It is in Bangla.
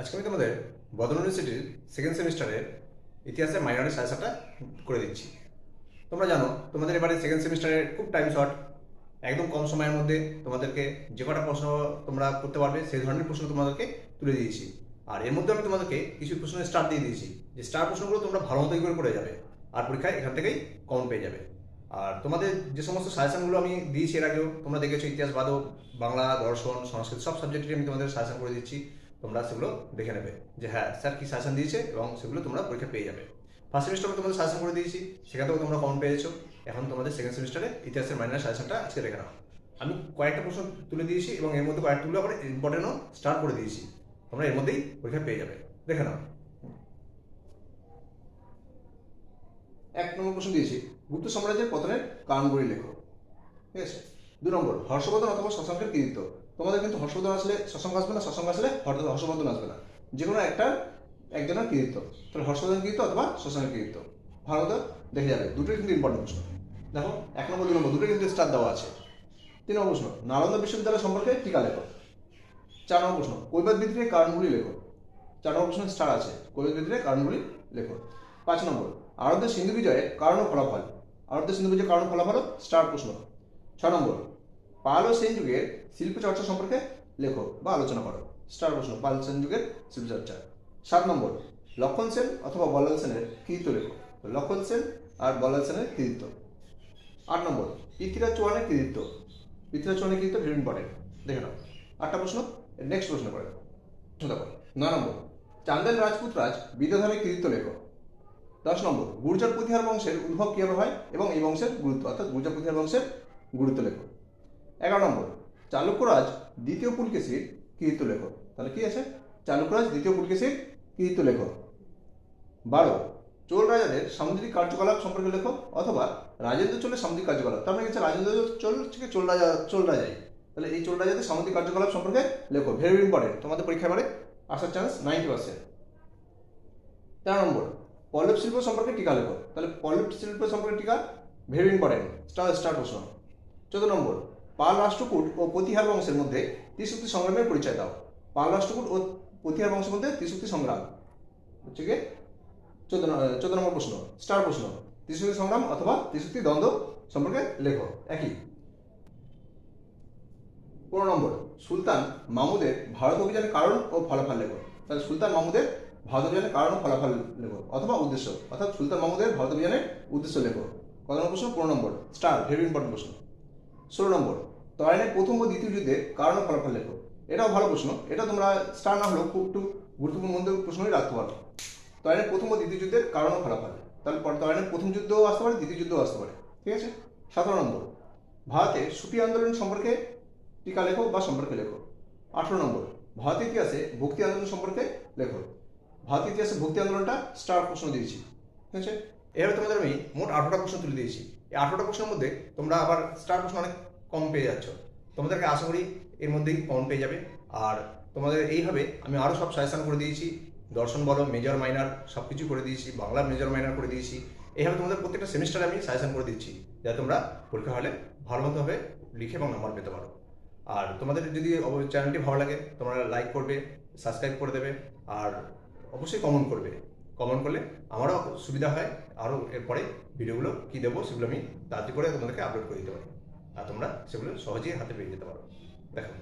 আজকে আমি তোমাদের বদল ইউনিভার্সিটির সেকেন্ড সেমিস্টারের ইতিহাসের মাইনরের সাজেশনটা করে দিচ্ছি। তোমরা জানো, তোমাদের এবারে সেকেন্ড সেমিস্টারের খুব টাইম শর্ট একদম কম সময়ের মধ্যে তোমাদেরকে যে কটা প্রশ্ন তোমরা করতে পারবে, সেই ধরনের প্রশ্ন তোমাদেরকে তুলে দিয়েছি। আর এর মধ্যে আমি তোমাদেরকে কিছু প্রশ্ন স্টার দিয়ে দিয়েছি। যে স্টার প্রশ্নগুলো তোমরা ভালো মতো করে করে যাবে, আর পরীক্ষায় এখান থেকেই কম পেয়ে যাবে। আর তোমাদের যে সমস্ত সাজেশনগুলো আমি দিয়েছি এর আগেও, তোমরা দেখেছ ইতিহাস বাদও বাংলা, দর্শন, সংস্কৃত, সব সাবজেক্টে আমি তোমাদের সাজেশন করে দিচ্ছি। তোমরা সেগুলো দেখে নেবে। যে হ্যাঁ স্যার কি সাজেশন দিয়েছে এবং সেগুলো তোমরা পরীক্ষা পেয়ে যাবে। ফার্স্ট সেমিস্টারে তোমাদের সাজেশন করে দিয়েছি। সেখান থেকেও তোমরা কমন পেয়েছ। এখন তোমাদের সেকেন্ড সেমিস্টারে ইতিহাসের মাইনার সাজেশনটা আজকে দেখে নাও। আমি কয়েকটা প্রশ্ন তুলে দিয়েছি এবং এর মধ্যে কয়েকটা কয়েকটাগুলো আবার ইম্পর্টেন্টও স্টার্ট করে দিয়েছি। তোমরা এর মধ্যেই পরীক্ষা পেয়ে যাবে। দেখে নাও। এক নম্বর প্রশ্ন দিয়েছি। গুপ্ত সাম্রাজ্যের পতনের কারণগুলি লেখো। ঠিক আছে? দু নম্বর, হর্ষবর্ধন অথবা শশাঙ্কের কৃতিত্ব। তোমাদের কিন্তু হর্ষবর্ধন আসলে শশাঙ্ক আসবে না শশাঙ্ক আসলে হর্ষ- হর্ষবর্ধন আসবে না। যে কোনো একটা একজনের কৃতিত্ব। তাহলে হর্ষবর্ধন কৃতিত্ব অথবা শশাঙ্কের কৃতিত্ব। ভালো মতো দেখে যাবে। দুটোই কিন্তু ইম্পর্টেন্ট প্রশ্ন। দেখো, এক নম্বর দু নম্বর, দুটোই কিন্তু স্টার দেওয়া আছে। তিন নম্বর প্রশ্ন, নালন্দা বিশ্ববিদ্যালয় সম্পর্কে টিকা লেখো? চার নম্বর প্রশ্ন, কৈবাদ বিদ্রোহের কারণগুলি লেখো। চার নম্বর প্রশ্ন স্টার আছে, কৈবাদ বিদ্রোহের কারণগুলি লেখো। পাঁচ নম্বর আরব্য সিন্ধু বিজয়ের কারণ ফলাফল? আরব্য সিন্ধু বিজয়ের কারণ ফলাফল স্টার প্রশ্ন। ছ নম্বর পাল সেন যুগের শিল্প চর্চা সম্পর্কে লেখো বা আলোচনা করো। স্টার প্রশ্ন পাল সেন যুগের শিল্প চর্চা। সাত নম্বর, লক্ষণ সেন অথবা বল্লাল সেনের কৃতিত্ব লেখো। লক্ষণ সেন আর বল্লাল সেনের কৃতিত্ব। আট নম্বর পৃথ্বীরাজ চৌহানের কৃতিত্ব। পৃথ্বীরাজ চৌহানের কৃতিত্ব ভেরি ইম্পর্টেন্ট দেখে নাও। আটটা প্রশ্ন নেক্সট প্রশ্ন করে। দেখো। নয় নম্বর, চান্দেল রাজপুত রাজ বিদ্যাধরের কৃতিত্ব লেখো। দশ নম্বর, গুর্জর পুঁথিহার বংশের উদ্ভব কীভাবে হয় এবং এই বংশের গুরুত্ব, অর্থাৎ গুর্জর পুঁথিহার বংশের গুরুত্ব লেখো। এগারো নম্বর। চালুক্যরাজ দ্বিতীয় পুলকেশীর কৃতিত্ব লেখক। তাহলে কি আছে? চালুক্যরাজ দ্বিতীয় পুলকেশীর কৃতিত্ব লেখক। বারো, চোল রাজাদের সামুদ্রিক কার্যকলাপ সম্পর্কে লেখো, অথবা রাজেন্দ্র চোলের সামুদ্রিক কার্যকলাপ। তার মানে রাজেন্দ্র চোল থেকে চোল রাজা, চোল রাজাই। তাহলে এই চোল রাজাদের সামুদ্রিক কার্যকলাপ সম্পর্কে লেখো। ভেরি ইম্পর্টেন্ট তোমাদের পরীক্ষা এবারে আসার চান্স নাইনটি পার্সেন্ট তেরো নম্বর, পল্লব শিল্প সম্পর্কে টিকা লেখো। তাহলে পল্লব শিল্প সম্পর্কে টিকা ভেরি ইম্পর্টেন্ট স্টার স্টার প্রশ্ন চোদ্দ নম্বর পাল রাষ্ট্রকূট ও প্রতিহার বংশের মধ্যে ত্রিশক্তি সংগ্রামের পরিচয় দাও। পাল রাষ্ট্রকূট ও প্রতিহার বংশের মধ্যে ত্রিশক্তি সংগ্রাম। হচ্ছে গিয়ে চোদ্দ চোদ্দ নম্বর প্রশ্ন, স্টার প্রশ্ন, ত্রিশক্তি সংগ্রাম অথবা ত্রিশক্তি দ্বন্দ্ব সম্পর্কে লেখো। একই। পনেরো নম্বর, সুলতান মামুদের ভারত অভিযানের কারণ ও ফলাফল লেখো। তাহলে সুলতান মামুদের ভারত অভিযানের কারণ ও ফলাফল লেখো, অথবা উদ্দেশ্য, অর্থাৎ সুলতান মামুদের ভারত অভিযানের উদ্দেশ্য লেখো। কত নম্বর প্রশ্ন? পনেরো নম্বর, স্টার ভেরি ইম্পর্টেন্ট প্রশ্ন। ষোলো নম্বর। তরাইনের প্রথম ও দ্বিতীয় যুদ্ধের কারণ ফলাফল লেখো? এটাও ভালো প্রশ্ন। এটা তোমরা স্টার না হলেও খুব একটু গুরুত্বপূর্ণ প্রশ্নই রাখতে পারো। তরাইনের প্রথম ও দ্বিতীয় যুদ্ধের কারণ ফলাফল? তাহলে তরাইনের প্রথম যুদ্ধও আসতে পারে, দ্বিতীয় যুদ্ধও আসতে পারে। ঠিক আছে? সতেরো নম্বর। ভারতে সুফি আন্দোলন সম্পর্কে টিকা লেখো বা সম্পর্কে লেখো? আঠেরো নম্বর। ভারতের ইতিহাসে ভক্তি আন্দোলন সম্পর্কে লেখো। ভারতের ইতিহাসে ভক্তি আন্দোলনটা স্টার প্রশ্ন দিয়েছি। ঠিক আছে? এভাবে তোমাদের আমি মোট আঠারোটা প্রশ্ন তুলে দিয়েছি। এই আঠারোটা প্রশ্নের মধ্যে তোমরা আবার স্টার প্রশ্ন অনেক কম পেয়ে যাচ্ছ। তোমাদেরকে আশা করি এর মধ্যেই কমন পেয়ে যাবে। আর তোমাদের এইভাবে আমি আরও সব সাজেশন করে দিয়েছি। দর্শন বলো মেজর মাইনার সব কিছু করে দিয়েছি। বাংলা মেজর মাইনার করে দিয়েছি। এইভাবে তোমাদের প্রত্যেকটা সেমিস্টারে আমি সাজেশন করে দিচ্ছি। যাতে তোমরা পরীক্ষা হলে ভালো মতোভাবে লিখে এবং নাম্বার পেতে পারো। আর তোমাদের যদি চ্যানেলটি ভালো লাগে, তোমরা লাইক করবে সাবস্ক্রাইব করে দেবে। আর অবশ্যই কমেন্ট করবে। কমেন্ট করলে আমারও সুবিধা হয়। আরও এরপরে ভিডিওগুলো কী দেবো সেগুলো আমি তাড়াতাড়ি করে তোমাদেরকে আপলোড করে দিতে পারি। আর তোমরা সেগুলো সহজেই হাতে পেয়ে যেতে পারো। দেখো।